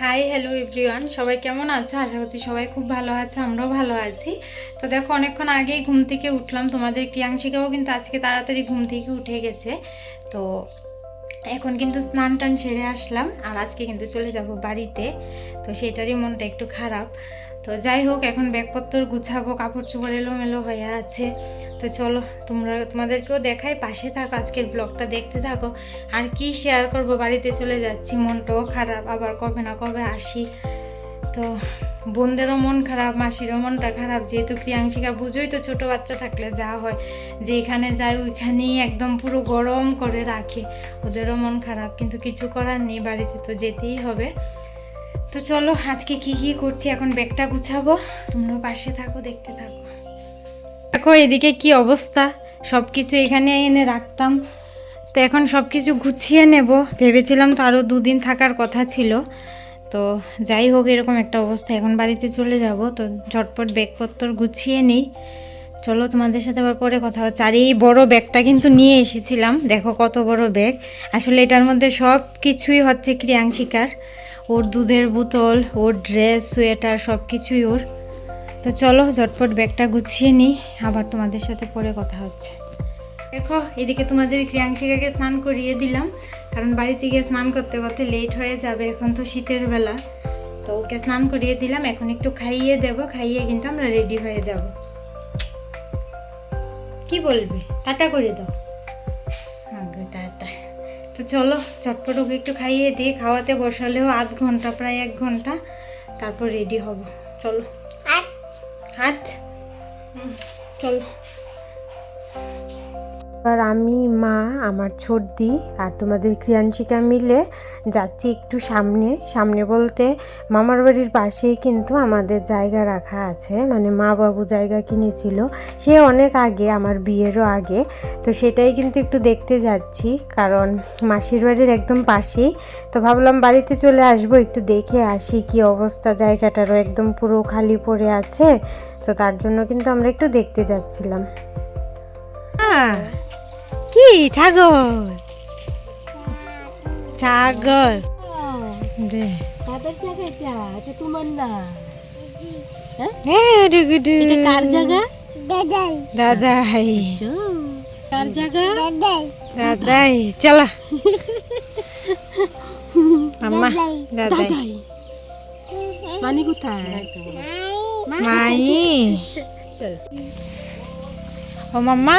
Hi hello everyone সবাই কেমন আছো? আশা করছি সবাই খুব ভালো আছে, আমরাও ভালো আছি। তো দেখো, অনেকক্ষণ আগেই ঘুম থেকে উঠলাম। তোমাদের ক্রিয়াংশিকাও কিন্তু আজকে তাড়াতাড়ি ঘুম থেকে উঠে গেছে। তো এখন কিন্তু স্নান টান সেরে আসলাম আর আজকে কিন্তু চলে যাব বাড়িতে। তো সেটারই মনটা একটু খারাপ। তো যাই হোক, এখন ব্যাগপত্র গুছাবো কাপড় চোপড় এলোমেলো হয়ে আছে। তো চলো, তোমরা, তোমাদেরকেও দেখাই, পাশে থাকো, আজকের ব্লগটা দেখতে থাকো। আর কি শেয়ার করব, বাড়িতে চলে যাচ্ছি, মনটাও খারাপ, আবার কবে না কবে আসি। তো বোনদেরও মন খারাপ, মাসিরও মনটা খারাপ, যেহেতু ক্রিয়াংশিকা বুঝোই তো ছোট বাচ্চা থাকলে যা হয় যেখানে যায় ওইখানেই একদম পুরো গরম করে রাখে। ওদেরও মন খারাপ, কিন্তু কিছু করার নেই, বাড়িতে তো যেতেই হবে। তো চলো, আজকে কি কি করছি, এখন ব্যাগটা গুছাবো তোমরা পাশে থাকো, দেখতে থাকো। দেখো এদিকে কি অবস্থা। সব কিছু এখানে এনে রাখতাম। তো এখন সব কিছু গুছিয়ে নেব। ভেবেছিলাম তো আরও দুদিন থাকার কথা ছিল। তো যাই হোক, এরকম একটা অবস্থা। এখন বাড়িতে চলে যাব। তো ঝটপট ব্যাগপত্র গুছিয়ে নিই। চলো তোমাদের সাথে আবার পরে কথা হচ্ছে। আর এই বড় ব্যাগটা কিন্তু নিয়ে এসেছিলাম। দেখো কত বড় ব্যাগ। আসলে এটার মধ্যে সব কিছুই হচ্ছে ক্রিয়াংশিকার। ওর দুধের বোতল, ওর ড্রেস, সোয়েটার সব কিছুই ওর। তো চলো ঝটপট ব্যাগটা গুছিয়ে নিই, আবার তোমাদের সাথে পরে কথা হচ্ছে। দেখো, এদিকে তোমাদের ক্রিয়াংশিকাকে স্নান করিয়ে দিলাম, কারণ বাড়িতে গিয়ে স্নান করতে করতে লেট হয়ে যাবে এখন তো শীতের বেলা। তো ওকে স্নান করিয়ে দিলাম, এখন একটু খাইয়ে দেব, খাইয়ে কিন্তু আমরা রেডি হয়ে যাব। কি বলবে? টাটা করে দাও। হ্যাঁ তো চলো, চটপট ওকে একটু খাইয়ে দিয়ে খাওয়াতে বসালেও আধ ঘণ্টা, প্রায় এক ঘণ্টা, তারপর রেডি হব। চলো। হাত হুম, চলো এবার আমি, মা, আমার ছোটদি আর তোমাদের ক্রিয়াংশিকা মিলে যাচ্ছি একটু সামনে। সামনে বলতে মামার বাড়ির পাশেই কিন্তু আমাদের জায়গা রাখা আছে। মানে মা বাবু জায়গা কিনেছিল। সে অনেক আগে, আমার বিয়েরও আগে। তো সেটাই কিন্তু একটু দেখতে যাচ্ছি। কারণ মাসির বাড়ির একদম পাশেই। তো ভাবলাম বাড়িতে চলে আসব, একটু দেখে আসি কি অবস্থা। জায়গাটারও একদম পুরো খালি পড়ে আছে। তো তার জন্য কিন্তু আমরা একটু দেখতে যাচ্ছিলাম। কি ছাগল? ছাগল। রে কাদের জায়গা এটা এটা তোমার না হ্যাঁ ডুগুডু এটা কার জায়গা? দাদাই। কার জায়গা দাদাই চলো। দাদাই। দাদাই। মানে কোথায়? মাই। ও মাম্মা।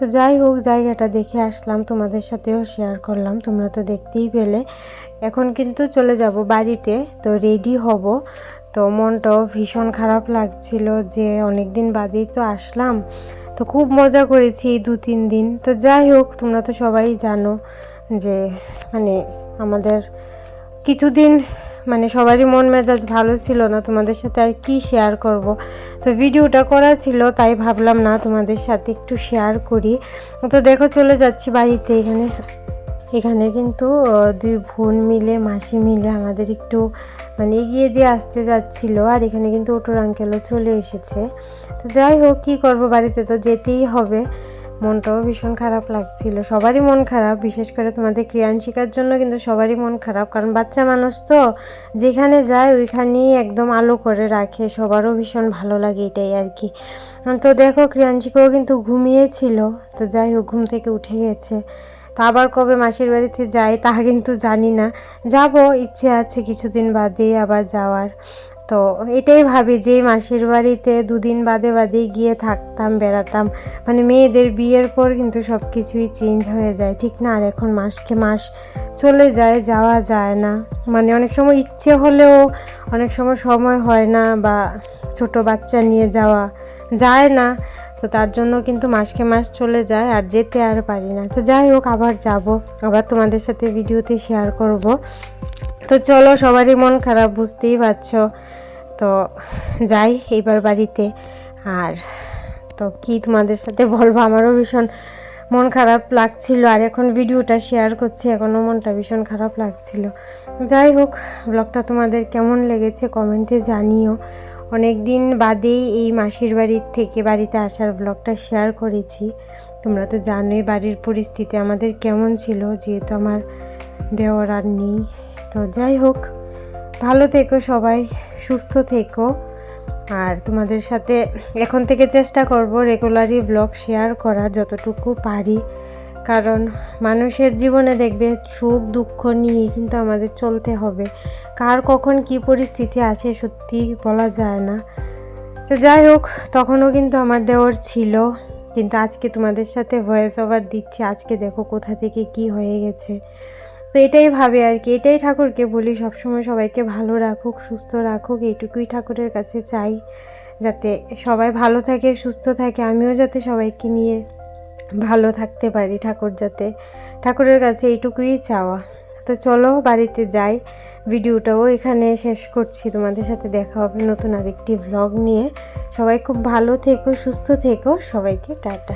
তো যাই হোক, জায়গাটা দেখে আসলাম, তোমাদের সাথেও শেয়ার করলাম, তোমরা তো দেখতেই পেলে। এখন কিন্তু চলে যাব বাড়িতে, তো রেডি হব। তো মনটাও ভীষণ খারাপ লাগছিল যে অনেক দিন বাদেই তো আসলাম। তো খুব মজা করেছি এই দু তিন দিন। তো যাই হোক, তোমরা তো সবাই জানো যে মানে আমাদের কিছুদিন মানে সবারই মন মেজাজ ভালো ছিল না, তোমাদের সাথে আর কি শেয়ার করব? তো ভিডিওটা করা ছিল, তাই ভাবলাম না তোমাদের সাথে একটু শেয়ার করি। তো দেখো চলে যাচ্ছি বাড়িতে এখানে। এখানে কিন্তু দুই বোন মিলে, মাসি মিলে আমাদের একটু মানে এগিয়ে দিয়ে আসতে যাচ্ছিল আর এখানে কিন্তু অটোর আঙ্কেলও চলে এসেছে। তো যাই হোক, কী করব বাড়িতে? তো যেতেই হবে। মনটাও ভীষণ খারাপ লাগছিল। সবারই মন খারাপ, বিশেষ করে তোমাদের ক্রিয়াংশিকার জন্য কিন্তু সবারই মন খারাপ। কারণ বাচ্চা মানুষ তো যেখানে যায় ওইখানেই একদম আলো করে রাখে, সবারও ভীষণ ভালো লাগে এটাই আর কি। তো দেখো ক্রিয়াংশিকাও কিন্তু ঘুমিয়েছিল, তো যাই হোক ঘুম থেকে উঠে গেছে। তো আবার কবে মাসির বাড়িতে যাই তা কিন্তু জানি না। যাব, ইচ্ছে আছে কিছুদিন বাদে আবার যাওয়ার। তো এটাই ভাবি যে মাসির বাড়িতে দুদিন বাদে বাদে গিয়ে থাকতাম, বেড়াতাম। মানে মেয়েদের বিয়ের পর কিন্তু সব কিছুই চেঞ্জ হয়ে যায়। ঠিক না? আর এখন মাসকে মাস চলে যায়, যাওয়া যায় না। মানে অনেক সময় ইচ্ছে হলেও অনেক সময় সময় হয় না বা ছোট বাচ্চা নিয়ে যাওয়া যায় না। তো তার জন্য কিন্তু মাসকে মাস চলে যায় আর যেতে আর পারি না। তো যাই হোক, আবার যাব। আবার তোমাদের সাথে ভিডিওতে শেয়ার করব। তো চলো, সবারই মন খারাপ, বুঝতেই পারছ। তো যাই, এইবার বাড়িতে। আর তো কি তোমাদের সাথে বলব? আমারও ভীষণ মন খারাপ লাগছিল। আর এখন ভিডিওটা শেয়ার করছি এখনও মনটা ভীষণ খারাপ লাগছিল। যাই হোক ব্লগটা তোমাদের কেমন লেগেছে কমেন্টে জানিও। অনেক দিন বাদেই এই মাসির বাড়ির থেকে বাড়িতে আসার ব্লগটা শেয়ার করেছি। তোমরা তো জানোই বাড়ির পরিস্থিতি আমাদের কেমন ছিল, যেহেতু আমার দেওয়ার আর নেই। তো যাই হোক, ভালো থেকো সবাই, সুস্থ থেকো। আর তোমাদের সাথে এখন থেকে চেষ্টা করব রেগুলারই ব্লগ শেয়ার করা, যতটুকু পারি। কারণ মানুষের জীবনে দেখবে সুখ, দুঃখ নিয়ে কিন্তু আমাদের চলতে হবে। কার কখন কি পরিস্থিতি আসে সত্যি বলা যায় না। তো যাই হোক, তখনও কিন্তু আমার দেওয়ার ছিল। কিন্তু আজকে তোমাদের সাথে ভয়েস ওভার দিচ্ছি। আজকে দেখো কোথা থেকে কি হয়ে গেছে। তো এটাই ভাবে আর কি। এটাই ঠাকুরকে বলি, সবসময় সবাইকে ভালো রাখুক, সুস্থ রাখুক। এইটুকুই ঠাকুরের কাছে চাই। যাতে সবাই ভালো থাকে, সুস্থ থাকে। আমিও যাতে সবাইকে নিয়ে ভালো থাকতে পারি ঠাকুর যাতে। ঠাকুরের কাছে এইটুকুই চাওয়া। তো চলো বাড়িতে যাই। ভিডিওটাও এখানে শেষ করছি। তোমাদের সাথে দেখা হবে নতুন আরেকটি ভ্লগ নিয়ে। সবাই খুব ভালো থেকো, সুস্থ থেকো। সবাইকে টাটা।